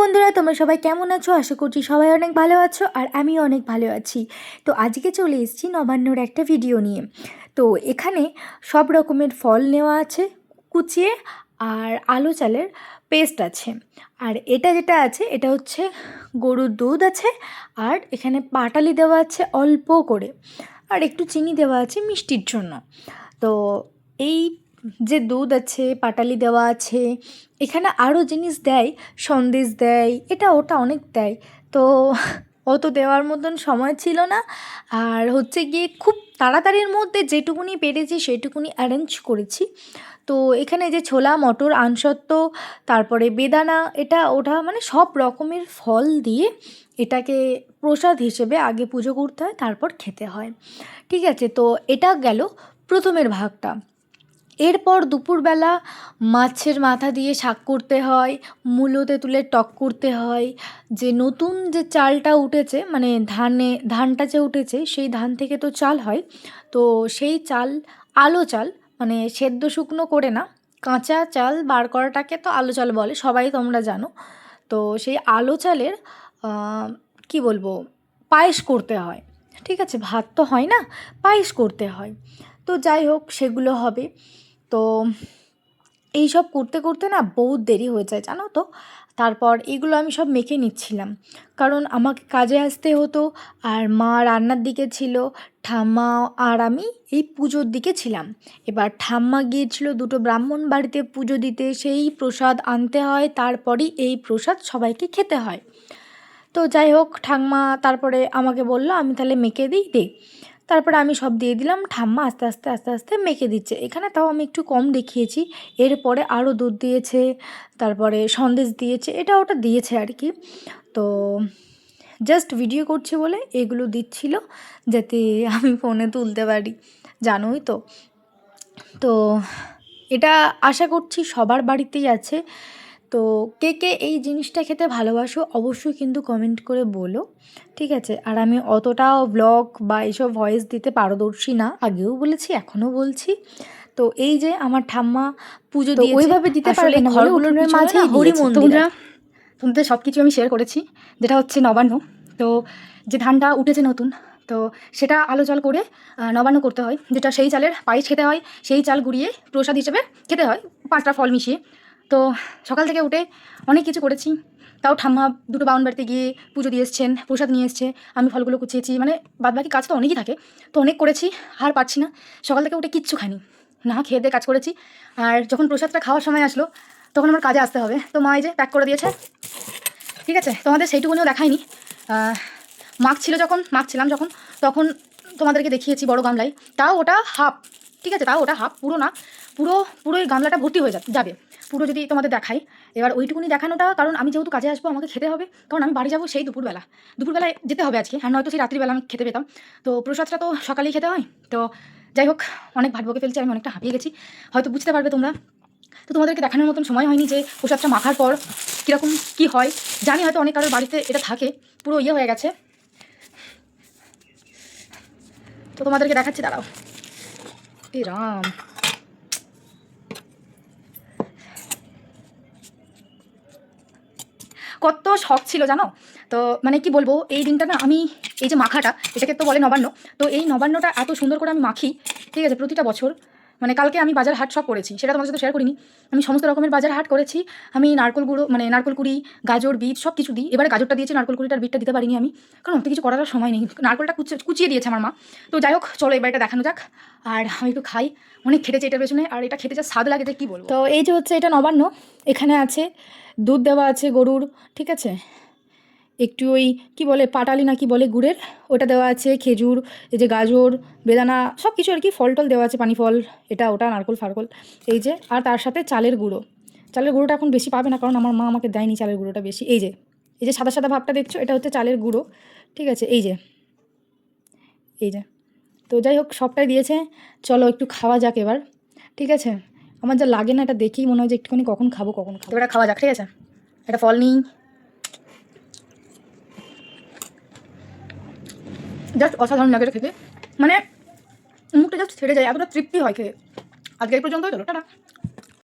বন্ধুরা, তোমরা সবাই কেমন আছো? আশা করছি সবাই অনেক ভালো আছো আর আমি অনেক ভালো আছি। তো আজকে চলে এসেছি নবান্নর একটা ভিডিও নিয়ে। তো এখানে সব রকমের ফল নেওয়া আছে, কুচিয়ে আর আলু চালের পেস্ট আছে। আর এটা যেটা আছে, এটা হচ্ছে গরুর দুধ আছে আর এখানে পাটালি দেওয়া আছে অল্প করে। আর একটু চিনি দেওয়া আছে মিষ্টির জন্য। তো এই যে দুধ আছে, পাটালি দেওয়া আছে, এখানে আরও জিনিস দেয়, সন্দেশ দেয়, এটা ওটা অনেক দেয়। তো অত দেওয়ার মতন সময় ছিল না। আর হচ্ছে গিয়ে খুব তাড়াতাড়ির মধ্যে যেটুকুনি পেরেছি সেটুকুনি অ্যারেঞ্জ করেছি। তো এখানে যে ছোলা, মটর, আনসত্ত্ব, তারপরে বেদানা, এটা ওটা মানে সব রকমের ফল দিয়ে এটাকে প্রসাদ হিসেবে আগে পুজো করতে হয়, তারপর খেতে হয়। ঠিক আছে, তো এটা গেল প্রথমের ভাগটা। এরপর দুপুরবেলা মাছের মাথা দিয়ে শাক করতে হয়, মূলোতে তুলে টক করতে হয়। যে নতুন যে চালটা উঠেছে মানে ধানে, ধানটা যে উঠেছে, সেই ধান থেকে তো চাল হয়। তো সেই চাল, আলো চাল মানে সেদ্ধ শুকনো করে না, কাঁচা চাল বার করাটাকে তো আলো চাল বলে, সবাই তোমরা জানো। তো সেই আলো চালের কী বলব, পায়েস করতে হয়। ঠিক আছে? ভাত তো হয় না, পায়েস করতে হয়। তো যাই হোক, সেগুলো হবে। তো এইসব করতে করতে না বহুত দেরি হয়ে যায়, জানো তো? তারপর এগুলো আমি সব মেখে নিচ্ছিলাম। কারণ আমাকে কাজে আসতে হতো, আর মা রান্নার দিকে ছিল, ঠাম্মা আর আমি এই পুজোর দিকে ছিলাম। এবার ঠাম্মা গিয়েছিল দুটো ব্রাহ্মণ বাড়িতে পুজো দিতে, সেই প্রসাদ আনতে হয়, তারপরই এই প্রসাদ সবাইকে খেতে হয়। তো যাই হোক, ঠাম্মা তারপরে আমাকে বলল, আমি তাহলে মেখে দিই, দে। তারপরে আমি সব দিয়ে দিলাম। ঠাম্মা আস্তে আস্তে আস্তে আস্তে মেখে দিচ্ছে। এখানে তাও আমি একটু কম দেখিয়েছি। এরপরে আরও দুধ দিয়েছে, তারপরে সন্দেশ দিয়েছে, এটা ওটা দিয়েছে আর কি। তো জাস্ট ভিডিও করছে বলে এগুলো দিচ্ছিল যাতে আমি ফোনে তুলতে পারি, জানোই তো। তো এটা আশা করছি সবার বাড়িতেই আছে। তো কে কে এই জিনিসটা খেতে ভালোবাসো অবশ্যই কিন্তু কমেন্ট করে বলো ঠিক আছে? আর আমি অতটাও ব্লগ বা এইসব ভয়েস দিতে পারদর্শী না আগেও বলেছি এখনও বলছি। তো এই যে আমার ঠাম্মা পুজো দিয়ে ওইভাবে দিতে পারবে না ঘরগুলোর মাঝে হরি মন্দির। তোমাদের সব কিছু আমি শেয়ার করেছি যেটা হচ্ছে নবান্ন। তো যে ধানটা উঠেছে নতুন তো সেটা আলো চাল করে নবান্ন করতে হয় যেটা সেই চালের পায়েস খেতে হয় সেই চাল গুঁড়িয়ে প্রসাদ হিসেবে খেতে হয় পাঁচটা ফল মিশিয়ে। তো সকাল থেকে উঠে অনেক কিছু করেছি। তাও ঠাম্মা দুটো বাউন বাড়িতে গিয়ে পুজো দিয়ে এসছেন প্রসাদ নিয়ে এসছে আমি ফলগুলো কুচিয়েছি মানে বাদবাকি কাজ তো অনেকই থাকে। তো অনেক করেছি আর পারছি না। সকাল থেকে উঠে কিচ্ছু খাইনি। না খেয়ে দিয়ে কাজ করেছি আর যখন প্রসাদটা খাওয়ার সময় আসলো তখন আমার কাজে আসতে হবে। তো মা এই যে প্যাক করে দিয়েছে। ঠিক আছে তোমাদের সেইটুকুনিও দেখাইনি। আহ, মাখ ছিল যখন মাখ ছিলাম যখন তখন তোমাদেরকে দেখিয়েছি বড় গামলায়। তাও ওটা হাফ ঠিক আছে তাও ওটা হাফ পুরো না পুরো পুরো এই গামলাটা ভর্তি হয়ে যাবে। পুরো যদি তোমাদের দেখাই, এবার ওইটুকুনি দেখানোটা কারণ আমি যেহেতু কাজে আসব, আমাকে খেতে হবে। কারণ আমি বাড়ি যাব সেই দুপুরবেলা। দুপুরবেলায় যেতে হবে আজকে, আর নয়তো সেই রাত্রিবেলা আমি খেতে পেতাম। তো প্রসাদটা তো সকালেই খেতে হয়। তো যাই হোক, অনেক ভাট বকে ফেলছি, আমি অনেকটা হাঁপিয়ে গেছি। হয়তো বুঝতে পারবে তোমরা। তো তোমাদেরকে দেখানোর মতন সময় হয়নি যে প্রসাদটা মাখার পর কীরকম কি হয়। জানি হয়তো অনেক কারোর বাড়িতে এটা থাকে, পুরো ইয়ে হয়ে গেছে। তো তোমাদেরকে দেখাচ্ছি, দাঁড়াও। এ রাম। কত শখ ছিল জানো? তো মানে কি বলব, এই দিনটা না আমি, এই যে মাখাটা, এটাকে তো বলে নবান্ন, তো এই নবান্নটা এত সুন্দর করে আমি মাখি, ঠিক আছে, প্রতিটা বছর। মানে কালকে আমি বাজার হাট সব করেছি, সেটা তোমাদের সাথে শেয়ার করিনি। আমি সমস্ত রকমের বাজার হাট করেছি, আমি নারকল গুঁড়ো মানে নারকল কুড়ি, গাজর, বিট, সব কিছু দিই। এবারে গাজরটা দিয়েছি, নারকল কুড়িটার বিটটা দিতে পারিনি আমি। কারণ অত কিছু করার সময় নেই। নারকলটা কুচিয়ে দিয়েছে আমার মা। তো যাই হোক, চলো এবার এটা দেখানো যাক। আর আমি একটু খাই। অনেক খেটেছে এটার পেছনে, আর এটা খেতে যা স্বাদ লাগে যে কী বলব। তো এই যে হচ্ছে এটা নবান্ন, এখানে আছে, দুধ দেওয়া আছে গরুর, ঠিক আছে? একটু ওই কি বলে পাটালি না কি বলে গুড়ের? ওটা দেওয়া আছে, খেজুর, এই যে গাজর, বেদানা সব কিছু আর কি ফল টল দেওয়া আছে পানি ফল এটা, ওটা, নারকল, ফারকল, এই যে, আর তার সাথে চালের গুঁড়ো। চালের গুঁড়োটা এখন বেশি পাবে না, কারণ আমার মা আমাকে দেয়নি চালের গুঁড়োটা বেশি। এই যে এই যে সাদা সাদা ভাবটা দেখছ, এটা হচ্ছে চালের গুঁড়ো, ঠিক আছে, এই যে এই যে। তো যাই হোক, সবটাই দিয়েছে, চলো একটু খাওয়া যাক এবার, ঠিক আছে? আমার যা লাগে না এটা দেখেই মনে হয় যে একটুখানি কখন খাব কখন খাব। এবার খাওয়া যাক, ঠিক আছে? এটা ফল নিই। জাস্ট অসাধারণ লাগে খেতে। মানে মুখটা জাস্ট ছেড়ে যায়, এতটা তৃপ্তি হয় খেয়ে। আজকে এই পর্যন্ত চলো, টাটা।